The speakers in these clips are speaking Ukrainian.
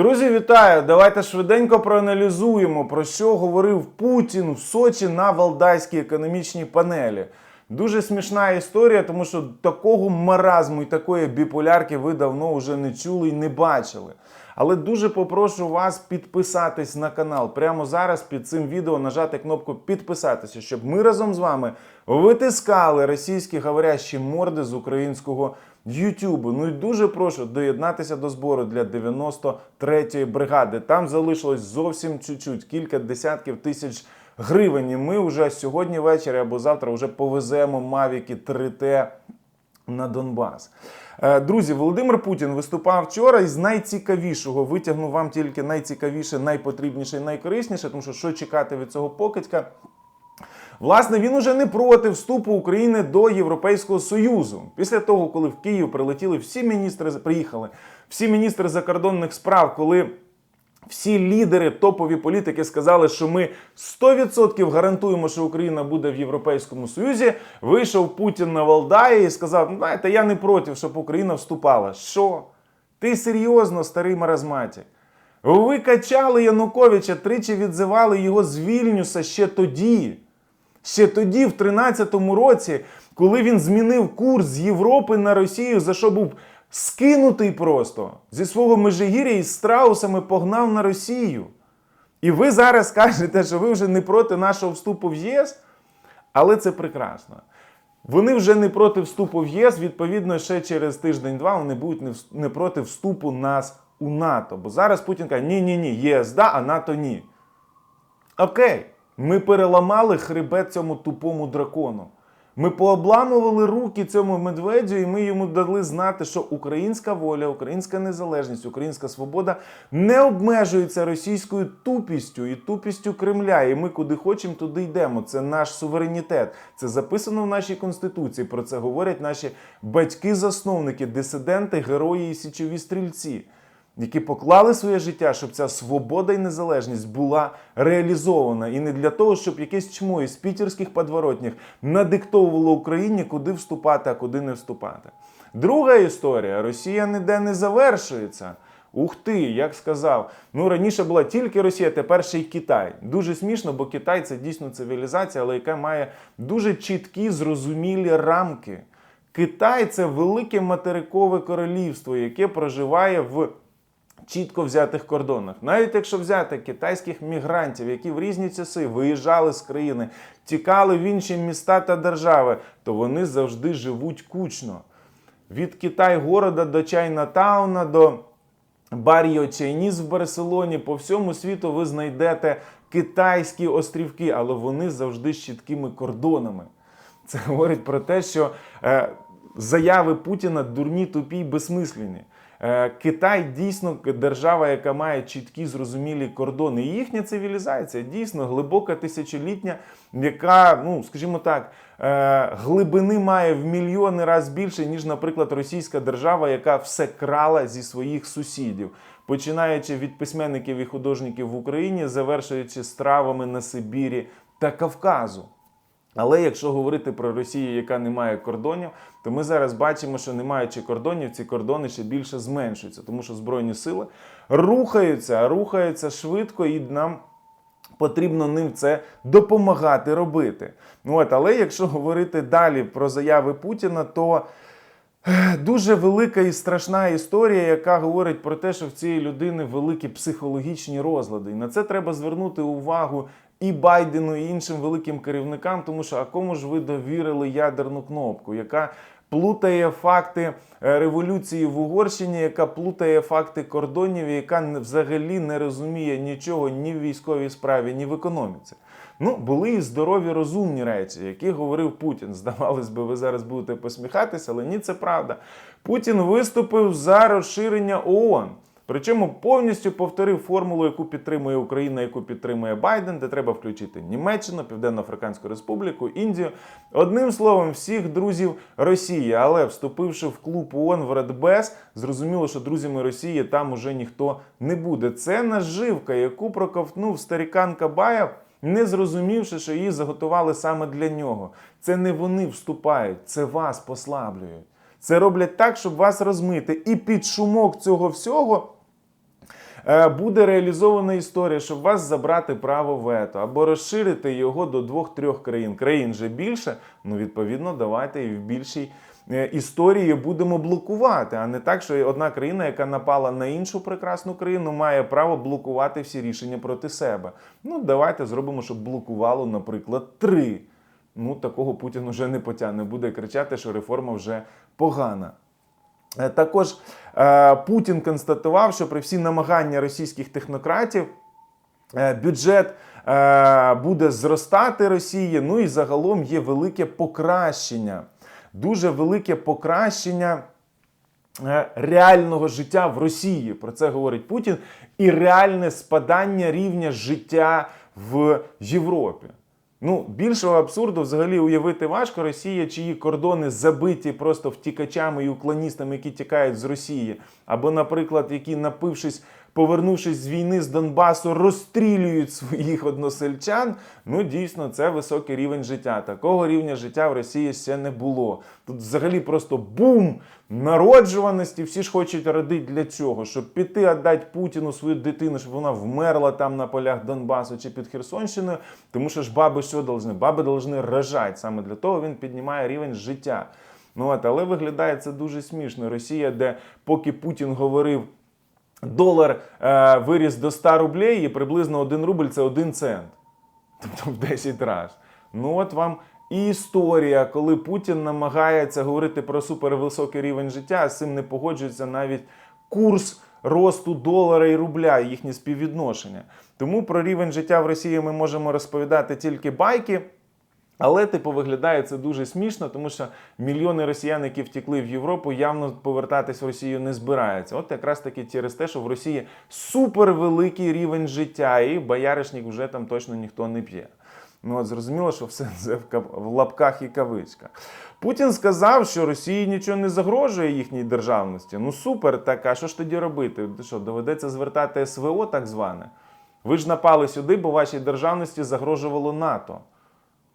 Друзі, вітаю! Давайте швиденько проаналізуємо, про що говорив Путін в Сочі на Валдайській економічній панелі. Дуже смішна історія, тому що такого маразму і такої біполярки ви давно вже не чули і не бачили. Але дуже попрошу вас підписатись на канал. Прямо зараз під цим відео нажати кнопку підписатися, щоб ми разом з вами витискали російські говорящі морди з українського Ютубу. Ну і дуже прошу доєднатися до збору для 93-ї бригади. Там залишилось зовсім чуть-чуть, кілька десятків тисяч гривень. Ми вже сьогодні ввечері або завтра вже повеземо Мавіки 3T на Донбас. Е, Друзі, Володимир Путін виступав вчора і з найцікавішого витягнув вам тільки найцікавіше, найпотрібніше і найкорисніше, тому що що чекати від цього покидька. Власне, він уже не проти вступу України до Європейського Союзу. Після того, коли в Київ прилетіли всі міністри, приїхали всі міністри закордонних справ, коли всі лідери топові політики сказали, що ми 100% гарантуємо, що Україна буде в Європейському Союзі. Вийшов Путін на Валдаї і сказав: «Ну, знаєте, я не проти, щоб Україна вступала. Що? Ти серйозно, старий маразматік? Ви качали Януковича, тричі відзивали його з Вільнюса ще тоді. Ще тоді, в 13-му році, коли він змінив курс з Європи на Росію, за що був скинутий просто зі свого межигір'я із страусами погнав на Росію. І ви зараз кажете, що ви вже не проти нашого вступу в ЄС, але це прекрасно. Вони вже не проти вступу в ЄС, відповідно, ще через тиждень-два вони будуть не проти вступу нас у НАТО. Бо зараз Путін каже, ні-ні ні, ЄС да, а НАТО ні. Окей, ми переламали хребет цьому тупому дракону. Ми пообламували руки цьому медведю, і ми йому дали знати, що українська воля, українська незалежність, українська свобода не обмежується російською тупістю і тупістю Кремля. І ми куди хочемо, туди йдемо. Це наш суверенітет. Це записано в нашій конституції. Про це говорять наші батьки-засновники, дисиденти, герої і січові стрільці які поклали своє життя, щоб ця свобода і незалежність була реалізована. І не для того, щоб якесь чмо із пітерських подворотніх надиктовувало Україні, куди вступати, а куди не вступати. Друга історія: Росія ніде не завершується. Ух ти, як сказав. Ну раніше була тільки Росія, тепер ще й Китай. Дуже смішно, бо Китай це дійсно цивілізація, але яка має дуже чіткі, зрозумілі рамки. Китай це велике материкове королівство, яке проживає в чітко взятих кордонах. Навіть якщо взяти китайських мігрантів, які в різні часи виїжджали з країни, тікали в інші міста та держави, то вони завжди живуть кучно. Від Китай-города до Чайнатауна, до Баріо Чайніс в Барселоні, по всьому світу ви знайдете китайські острівки, але вони завжди з чіткими кордонами. Це говорить про те, що е, заяви Путіна дурні, тупі й безсмислені. Е, Китай дійсно держава, яка має чіткі зрозумілі кордони. І їхня цивілізація дійсно глибока тисячолітня, яка, ну скажімо так, е, глибини має в мільйони разів більше, ніж, наприклад, російська держава, яка все крала зі своїх сусідів. Починаючи від письменників і художників в Україні, завершуючи стравами на Сибірі та Кавказу. Але якщо говорити про Росію, яка не має кордонів, то ми зараз бачимо, що не маючи кордонів, ці кордони ще більше зменшуються, тому що збройні сили рухаються, рухаються швидко, і нам потрібно ним це допомагати робити. Ну от, але якщо говорити далі про заяви Путіна, то е, дуже велика і страшна історія, яка говорить про те, що в цієї людини великі психологічні розлади. І на це треба звернути увагу і Байдену, і іншим великим керівникам, тому що а кому ж ви довірили ядерну кнопку, яка плутає факти е, революції в Угорщині, яка плутає факти кордонів, яка взагалі не розуміє нічого ні в військовій справі, ні в економіці. Ну, були і здорові розумні речі, які говорив Путін. Здавалось би, ви зараз будете посміхатися, але ні, це правда. Путін виступив за розширення ООН. Причому повністю повторив формулу, яку підтримує Україна, яку підтримує Байден, де треба включити Німеччину, Південно-Африканську Республіку, Індію. Одним словом, всіх друзів Росії. Але вступивши в клуб ООН в Радбез, зрозуміло, що друзями Росії там уже ніхто не буде. Це наживка, яку проковтнув старікан Кабаєв. Не зрозумівши, що її заготували саме для нього. Це не вони вступають, це вас послаблюють. Це роблять так, щоб вас розмити. І під шумок цього всього буде реалізована історія, щоб вас забрати право вето або розширити його до двох-трьох країн. Країн же більше, ну відповідно, давайте і в більшій е, історії будемо блокувати, а не так, що одна країна, яка напала на іншу прекрасну країну, має право блокувати всі рішення проти себе. Ну, давайте зробимо, щоб блокувало, наприклад, три. Ну, такого Путін вже не потягне. Буде кричати, що реформа вже погана. Е, Також е, Путін констатував, що при всі намагання російських технократів е, бюджет буде зростати Росії. Ну і загалом є велике покращення, дуже велике покращення. Реального життя в Росії про це говорить Путін, і реальне спадання рівня життя в Європі. Ну, більшого абсурду взагалі уявити важко. Росія, чиї кордони забиті просто втікачами і уклоністами, які тікають з Росії, або, наприклад, які, напившись, повернувшись з війни з Донбасу, розстрілюють своїх односельчан. Ну, дійсно, це високий рівень життя. Такого рівня життя в Росії ще не було. Тут взагалі просто бум народжуваності. Всі ж хочуть родити для чого? Щоб піти віддати Путіну свою дитину, щоб вона вмерла там на полях Донбасу чи під Херсонщиною. Тому що ж баби що должны? Баби должны рожати. Саме для того він піднімає рівень життя. Ну от, але виглядає це дуже смішно. Росія, де поки Путін говорив. Долар е, виріс до 100 рублей, і приблизно 1 рубль це 1 цент. Тобто в 10 разів. Ну от вам і історія, коли Путін намагається говорити про супервисокий рівень життя, а з цим не погоджується навіть курс росту долара і рубля, їхні співвідношення. Тому про рівень життя в Росії ми можемо розповідати тільки байки. Але типу виглядає це дуже смішно, тому що мільйони росіян, які втекли в Європу, явно повертатись в Росію не збираються. От якраз таки через те, що в Росії супервеликий рівень життя, і бояришник вже там точно ніхто не п'є. Ну от зрозуміло, що все це в лапках і кавичках. Путін сказав, що Росії нічого не загрожує їхній державності. Ну супер, так а що ж тоді робити? Що доведеться звертати СВО, так зване? Ви ж напали сюди, бо вашій державності загрожувало НАТО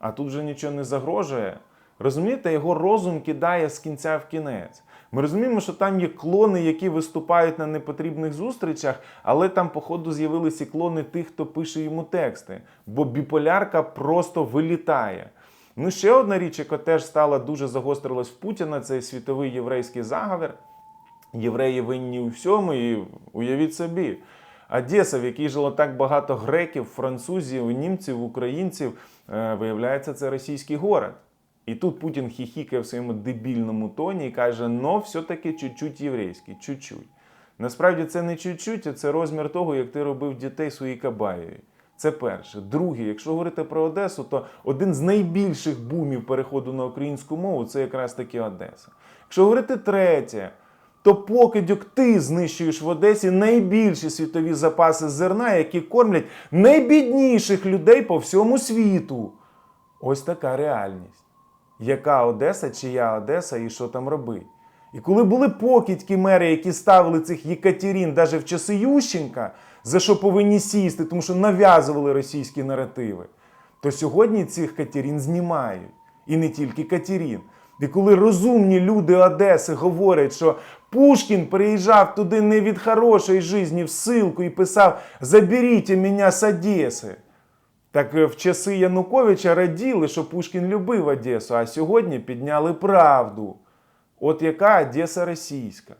а тут вже нічого не загрожує. Розумієте, його розум кидає з кінця в кінець. Ми розуміємо, що там є клони, які виступають на непотрібних зустрічах, але там, походу, з'явилися клони тих, хто пише йому тексти. Бо біполярка просто вилітає. Ну, ще одна річ, яка теж стала дуже загострилась в Путіна, це світовий єврейський заговір. Євреї винні у всьому, і уявіть собі. Одеса, в якій жило так багато греків, французів, німців, українців, е, виявляється, це російський город. І тут Путін хіхікає в своєму дебільному тоні і каже: ну, все-таки чуть-чуть єврейський, чуть-чуть. Насправді це не чуть-чуть, а це розмір того, як ти робив дітей своїй кабаєві. Це перше. Друге, якщо говорити про Одесу, то один з найбільших бумів переходу на українську мову це якраз таки Одеса. Якщо говорити третє, то покидьок ти знищуєш в Одесі найбільші світові запаси зерна, які кормлять найбідніших людей по всьому світу. Ось така реальність. Яка Одеса, чия Одеса і що там робить? І коли були покидьки мери, які ставили цих Єкатерін навіть в часи Ющенка, за що повинні сісти, тому що нав'язували російські наративи, то сьогодні цих Катерін знімають. І не тільки Катерін. І коли розумні люди Одеси говорять, що Пушкін приїжджав туди не від хорошої житті в ссылку і писав «Заберіть мене з Одеси. Так е, в часи Януковича раділи, що Пушкін любив Одесу, а сьогодні підняли правду. От яка Одеса російська.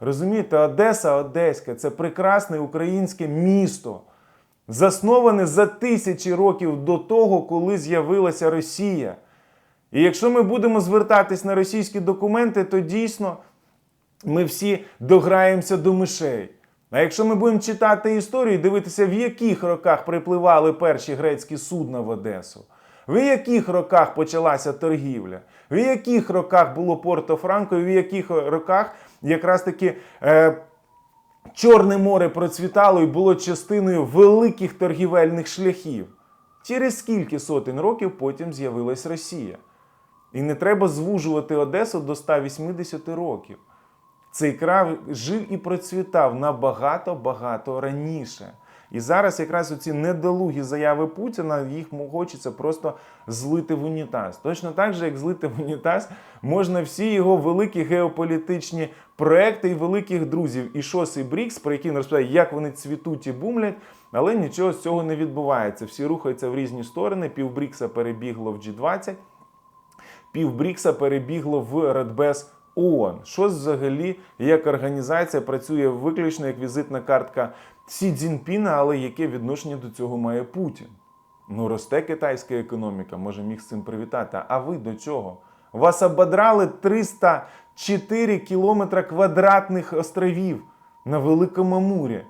Розумієте, Одеса Одеська це прекрасне українське місто, засноване за тисячі років до того, коли з'явилася Росія. І якщо ми будемо звертатись на російські документи, то дійсно ми всі дограємося до мишей. А якщо ми будемо читати історію дивитися, в яких роках припливали перші грецькі судна в Одесу, в яких роках почалася торгівля, в яких роках було Порто-Франко, і в яких роках якраз таки е, Чорне море процвітало і було частиною великих торгівельних шляхів. Через скільки сотень років потім з'явилась Росія. І не треба звужувати Одесу до 180 років. Цей край жив і процвітав набагато-багато раніше. І зараз якраз оці недолугі заяви Путіна, їх хочеться просто злити в унітаз. Точно так же, як злити в унітаз, можна всі його великі геополітичні проекти і великих друзів, і ШОС, і БРІКС, про які він розповідає, як вони цвітуть і бумлять, але нічого з цього не відбувається. Всі рухаються в різні сторони. Пів Брікса перебігло в G20, пів Брікса перебігло в Радбез ООН. Що взагалі як організація працює виключно як візитна картка Сі Цзіньпіна, але яке відношення до цього має Путін? Ну, росте китайська економіка, може міг з цим привітати. А ви до чого? Вас ободрали 304 кілометра квадратних островів на Великому Амурі.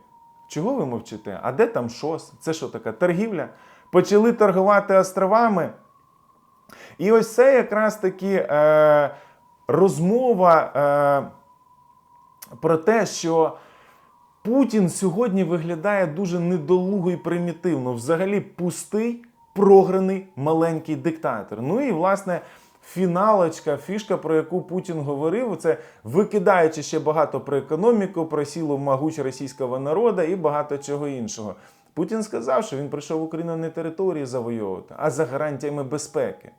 Чого ви мовчите? А де там ШОС? Це що така торгівля? Почали торгувати островами. І ось це якраз таки е, розмова е, про те, що Путін сьогодні виглядає дуже недолуго і примітивно. Взагалі пустий, програний маленький диктатор. Ну і власне. Фіналочка, фішка, про яку Путін говорив, це викидаючи ще багато про економіку, про сілу могуч російського народу і багато чого іншого. Путін сказав, що він прийшов в Україну не території завойовувати, а за гарантіями безпеки.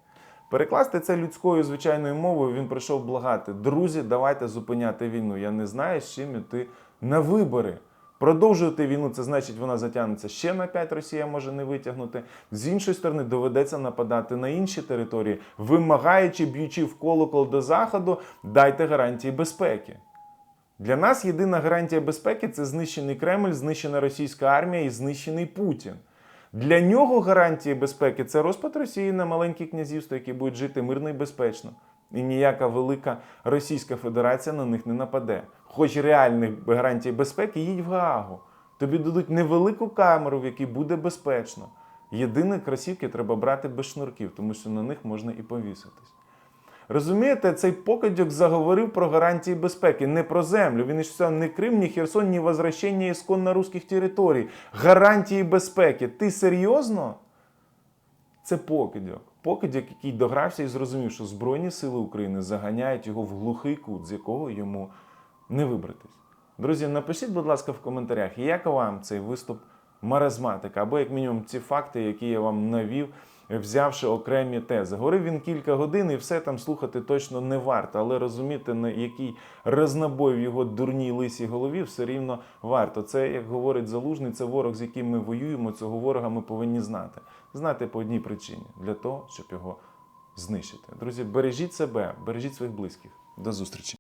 Перекласти це людською звичайною мовою, він прийшов благати. Друзі, давайте зупиняти війну. Я не знаю, з чим іти на вибори. Продовжувати війну, це значить, вона затягнеться ще на 5, Росія може не витягнути. З іншої сторони, доведеться нападати на інші території, вимагаючи, б'ючи в колокол до заходу, дайте гарантії безпеки. Для нас єдина гарантія безпеки це знищений Кремль, знищена російська армія і знищений Путін. Для нього гарантії безпеки це розпад Росії на маленькі князівства, які будуть жити мирно і безпечно. І ніяка велика Російська Федерація на них не нападе. Хоч реальних гарантій безпеки, їдь в Гаагу. Тобі дадуть невелику камеру, в якій буде безпечно. Єдине кросівки треба брати без шнурків, тому що на них можна і повіситись. Розумієте, цей покидьок заговорив про гарантії безпеки, не про землю. Він сказав, ні Крим, ні Херсон, ні возвращення ісконно русських територій. Гарантії безпеки. Ти серйозно? Це покидьок. Покидьок, який догрався і зрозумів, що Збройні Сили України заганяють його в глухий кут, з якого йому не вибратись. Друзі, напишіть, будь ласка, в коментарях, як вам цей виступ маразматика, або як мінімум ці факти, які я вам навів, взявши окремі тези. Говорив він кілька годин і все там слухати точно не варто, але розуміти, на який рознобой в його дурній лисій голові все рівно варто. Це, як говорить Залужний, це ворог, з яким ми воюємо. Цього ворога ми повинні знати. Знати по одній причині для того, щоб його знищити. Друзі, бережіть себе, бережіть своїх близьких. До зустрічі.